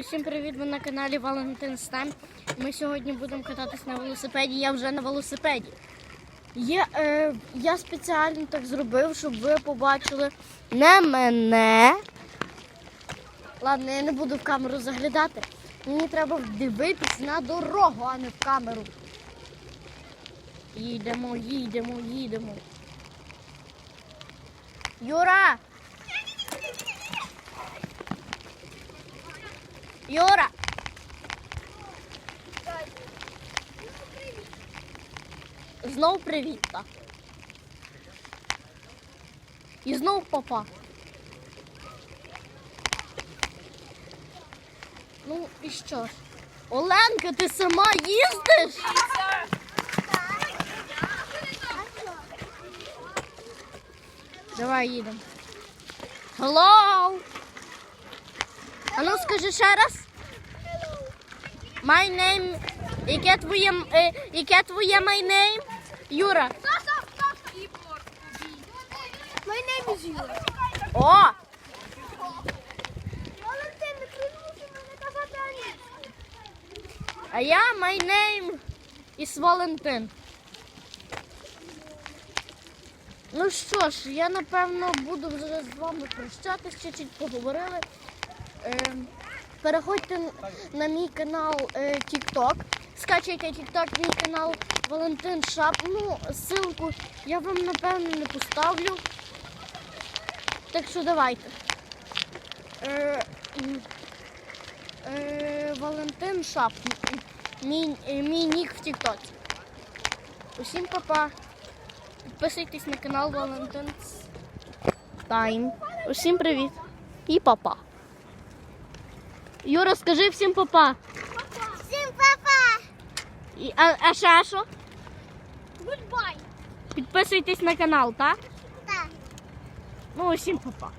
Усім привіт! Ви на каналі Валентин Стем. Ми сьогодні будемо кататись на велосипеді. Я вже на велосипеді. Є, е, я спеціально так зробив, щоб ви побачили не мене. Ладно, я не буду в камеру заглядати. Мені треба дивитись на дорогу, а не в камеру. Їдемо, їдемо, їдемо. Юра! Юра! Знов привіт. так. І знов папа. Ну і що ж? Оленка, ти сама їздиш? Давай їдемо. Hello! Скажи ще раз. My name. Яке твоє, е, яке твоє my name? Юра. My name is Юра. О! А я my name is Валентин. Ну що ж, я напевно буду вже з вами прощатися, чуть-чуть поговорили. Е, переходьте на мій канал е, TikTok. Скачайте TikTok, мій канал Валентин Шап. Ну, ссылку я вам напевно не поставлю. Так що давайте. Е, е, Валентин Шап. Мій, мій нік в Тіктоці. Усім папа. Підписуйтесь на канал Валентин Тайм. Усім привіт. І папа. Юра, скажи всім папа. Всім папа! І, а, а ще що? Гудбай! Підписуйтесь на канал, так? Так. Ну, усім папа.